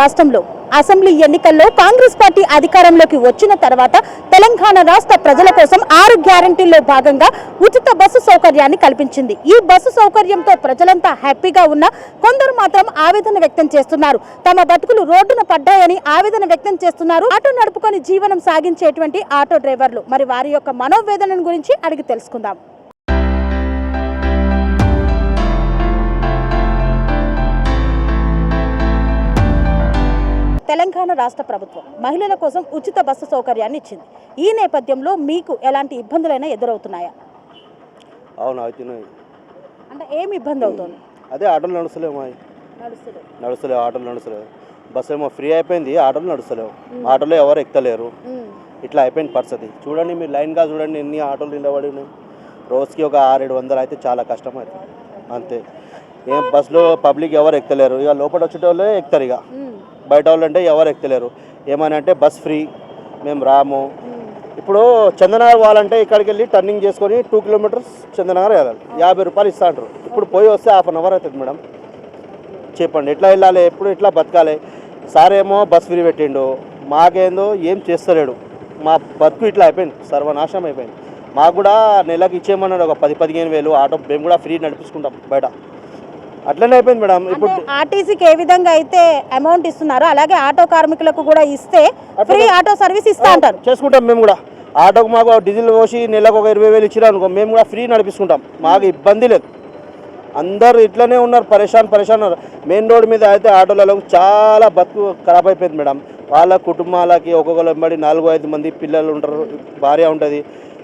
రాష్ట్రంలో అసెంబ్లీ ఎన్నికల్లో కాంగ్రెస్ పార్టీ అధికారంలోకి వచ్చిన తర్వాత తెలంగాణ రాష్ట్ర ప్రజల కోసం ఆరు గ్యారంటీల్లో భాగంగా ఉచిత బస్సు సౌకర్యాన్ని కల్పించింది. ఈ బస్సు సౌకర్యంతో ప్రజలంతా హ్యాపీగా ఉన్నా కొందరు మాత్రం ఆవేదన వ్యక్తం చేస్తున్నారు. తమ బతుకులు రోడ్డున పడ్డాయని ఆవేదన వ్యక్తం చేస్తున్నారు. ఆటో నడుపుకొని జీవనం సాగించేటువంటి ఆటో డ్రైవర్లు. మరి వారి యొక్క మనోవేదన గురించి అడిగి తెలుసుకుందాం. తెలంగాణ రాష్ట్ర ప్రభుత్వం మహిళల కోసం ఉచిత బస్సు సౌకర్యాన్ని ఇచ్చింది. ఈ నేపథ్యంలో మీకు ఎలాంటి ఇబ్బందులైనా ఎదురవుతున్నాయా? అవును అవుతున్నాయి. అంటే ఏమి ఇబ్బంది అవుతుంది? అదే ఆటోలు నడుస్తలేవు మా నడుస్తలేవు. ఆటోలు నడుస్తలేవు. బస్సు ఏమో ఫ్రీ అయిపోయింది ఆటోలు నడుస్తలేవు. ఆటోలో ఎవరు ఎక్కలేరు. ఇట్లా అయిపోయింది పరిస్థితి. చూడండి మీరు లైన్గా చూడండి ఎన్ని ఆటోలు నిలబడి ఉన్నాయి రోజుకి ఒక ఆరేడు వందలు అయితే చాలా కష్టం అవుతుంది. అంతే. ఏం బస్సులో పబ్లిక్ ఎవరు ఎక్కలేరు. ఇక లోపల వచ్చేటోళ్ళే ఎక్కుతారు ఇక. బయట వాళ్ళు అంటే ఎవరు ఎక్కలేరు. ఏమని అంటే బస్ ఫ్రీ మేము రాము. ఇప్పుడు చందనగర్ పోవాలంటే ఇక్కడికి వెళ్ళి టర్నింగ్ చేసుకొని టూ కిలోమీటర్స్ చందనగర్ వెళ్ళాలి. యాభై రూపాయలు ఇస్తా అంటారు ఇప్పుడు పోయి వస్తే హాఫ్ అన్ అవర్ అవుతుంది మేడం. చెప్పండి ఎట్లా వెళ్ళాలి ఎప్పుడు ఇట్లా బతకాలి? సార్ ఏమో బస్ ఫ్రీ పెట్టిండు. మాకేందో ఏం చేస్తలేడు. మా బతుకు ఇట్లా అయిపోయింది సర్వనాశనం అయిపోయింది. మాకు కూడా నెలకు ఇచ్చేయమన్నాడు ఒక పది పదిహేను వేలు ఆటో మేము కూడా ఫ్రీ నడిపించుకుంటాం బయట. అట్లనే అయిపోయింది మేడం. ఇప్పుడు ఆర్టీసీకి ఏ విధంగా అయితే అమౌంట్ ఇస్తున్నారో అలాగే ఆటో కార్మికులకు కూడా ఇస్తే ఫ్రీ ఆటో సర్వీస్ ఇస్తా అంటారు. చేసుకుంటాం మేము కూడా. ఆటోకు మాకు డీజిల్ పోసి నెలకు ఒక ఇరవై వేలు ఇచ్చిరా అనుకో మేము కూడా ఫ్రీ నడిపిస్తుంటాం. మాకు ఇబ్బంది లేదు. అందరూ ఇట్లనే ఉన్నారు పరేషాన్ పరేషాన్ మెయిన్ రోడ్ మీద అయితే ఆటోలలో చాలా బతుకు ఖరాబ్ అయిపోయింది మేడం. వాళ్ళ కుటుంబాలకి ఒక్కొక్కరు వెంబడి నాలుగు ఐదు మంది పిల్లలు ఉంటారు భార్య ఉంటుంది.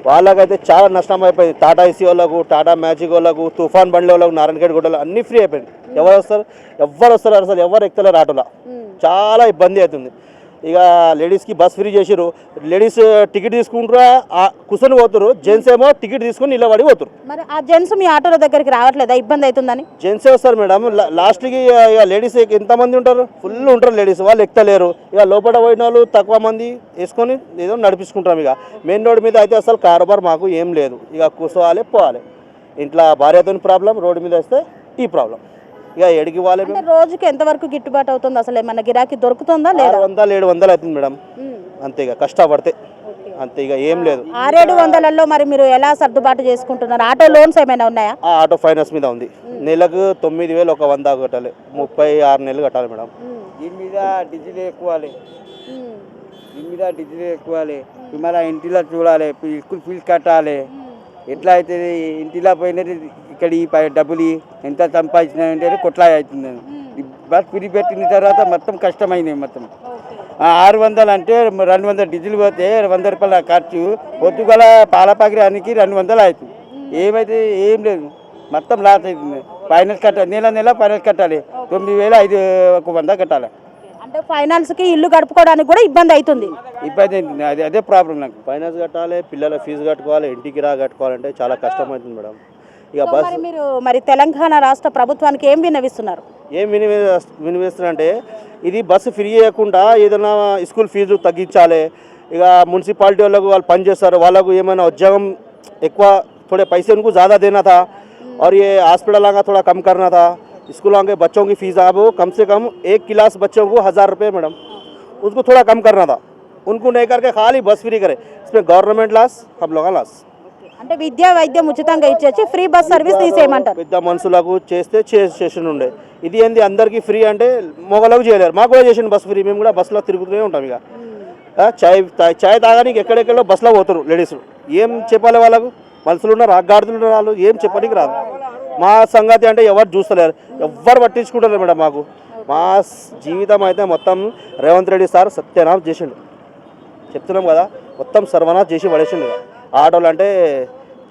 వాళ్ళకైతే చాలా నష్టం అయిపోయింది టాటా ఏసీ వాళ్ళకు టాటా మ్యాజిక్ వాళ్ళకు తుఫాన్ బండి వాళ్ళకు నారాయణగఢ్ గుడ్డలు అన్నీ ఫ్రీ అయిపోయింది. ఎవరు వస్తారు? ఎవరు వస్తారు? అసలు ఎవరు ఎక్కుతలేరు ఆటోలో. చాలా ఇబ్బంది అవుతుంది. ఇక లేడీస్కి బస్ ఫ్రీ చేసిరు లేడీస్ టికెట్ తీసుకుంటారా ఆ కూర్చొని పోతారు జెంట్స్ ఏమో టికెట్ తీసుకొని నిలబడి పోతారు మరి ఆ జెంట్స్ మీ ఆటోల దగ్గరికి రావట్లేదా? ఇబ్బంది అవుతుందని? జెంట్సే వస్తారు మేడం? లాస్ట్కి ఇక లేడీస్ ఎంతమంది ఉంటారు? ఫుల్ ఉంటారు లేడీస్. వాళ్ళు ఎక్కలేరు. ఇక లోపల పోయిన వాళ్ళు తక్కువ మంది వేసుకొని ఏదో నడిపించుకుంటాం ఇక. మెయిన్ రోడ్ మీద అయితే అసలు కారోబార్ మాకు ఏం లేదు. ఇక కూర్చోవాలి పోవాలి. ఇంట్లో భార్యతో ప్రాబ్లం రోడ్డు మీద వస్తే ఈ ప్రాబ్లం. ఇక పోవాలి అంటే రోజుకి ఎంతవరకు గిట్టుబాటు అవుతుంది? అసలు ఏమన్నా గిరాకీ దొరుకుతుందా లేదా? ఆరు వందలు ఏడు వందలు అవుతుంది మేడం. అంతే ఇక కష్టపడితే. అంతే ఇక ఏం లేదు. ఆరేడు వందలలో మరి మీరు ఎలా సర్దుబాటు చేసుకుంటున్నారు? ఆటో లోన్స్ ఏమైనా ఉన్నాయా? ఆ ఆటో ఫైనాన్స్ మీద ఉంది. నెలకు తొమ్మిది వేలు ఒక వంద కట్టాలి. ముప్పై ఆరు నెలలు కట్టాలి మేడం. దీని మీద డీజిల్ ఎక్కువాలి. దీని మీద డీజిల్ ఎక్కువాలి. మళ్ళీ ఇంటిలో చూడాలి. స్కూల్ ఫీజు కట్టాలి. ఎట్లా అవుతుంది? ఇంటిలో పోయినది ఇక్కడ ఈ పై- డబ్బులు ఎంత సంపాదించినాయంటే కొట్లా అవుతుంది. ఈ బస్ ఫ్రీ పెట్టిన తర్వాత మొత్తం కష్టమైంది మొత్తం. ఆరు వందలు అంటే రెండు వందలు డీజిల్ పోతే వంద రూపాయల ఖర్చు. పొద్దుగల పాల పగిరానికి రెండు వందలు అవుతుంది. ఏమైతే ఏం లేదు. మొత్తం లాస్ అవుతుంది. ఫైనల్ కట్టాలి నెల నెల ఫైనల్ కట్టాలి. తొమ్మిది వేలు ఐదు ఒక వంద కట్టాలి. అంటే ఫైనాన్స్కి ఇల్లు గడుపుకోవడానికి కూడా ఇబ్బంది అవుతుంది. ఇబ్బంది అవుతుంది. అదే అదే ప్రాబ్లం నాకు. ఫైనాన్స్ కట్టాలి పిల్లల ఫీజు కట్టుకోవాలి ఇంటికి రా కట్టుకోవాలంటే చాలా కష్టమవుతుంది మేడం. ఇక సో బస్ మరి మీరు మరి తెలంగాణ రాష్ట్ర ప్రభుత్వానికి ఏం విన్నవిస్తున్నారు ఏం వినివే వినివేస్తున్నారంటే ఇది బస్సు ఫ్రీ చేయకుండా ఏదైనా స్కూల్ ఫీజు తగ్గించాలి ఇక మున్సిపాలిటీ వాళ్ళకు వాళ్ళు పని చేస్తారు వాళ్ళకు ఏమైనా ఉద్యోగం ఎక్కువ थोड़े पैसे उनको ज़्यादा देना था और ये हॉस्पिटल का थोड़ा कम करना था स्कूलों के बच्चों की फीस अब कम से कम एक क्लास बच्चों को हज़ार रुपये मैडम उसको थोड़ा कम करना था उनको नहीं करके खाली बस फ्री करे इसमें गवर्नमेंट लास हम लोग का लास అంటే విద్యా వైద్యం ఉచితంగా ఇచ్చేసి ఫ్రీ బస్ సర్వీస్ తీసేయమంటారు. పెద్ద మనుషులకు చేస్తే చేసేషన్ ఉండే. ఇది ఏంది? అందరికీ ఫ్రీ అంటే మొగలకు చేయలేరు. మాకు కూడా చేసిన బస్ ఫ్రీ. మేము కూడా బస్సులో తిరుగుతూనే ఉంటాం ఇక. చాయ్ చాయ్ తాగడానికి ఎక్కడెక్కడో బస్సులో పోతారు లేడీస్ ఏం చెప్పాలి వాళ్ళకు? మనుషులు ఉన్నారు అగ్గాడుతులు ఉన్నారు వాళ్ళు. ఏం చెప్పడానికి రాదు. మా సంగతి అంటే ఎవరు చూస్తలేరు. ఎవ్వరు పట్టించుకుంటారు మేడం మాకు. మా జీవితం అయితే మొత్తం రేవంత్ రెడ్డి సార్ సత్యనాథ్ చేసిండు. చెప్తున్నాం కదా మొత్తం సర్వనాథ్ చేసి పడేసిండు. ఆటోలు అంటే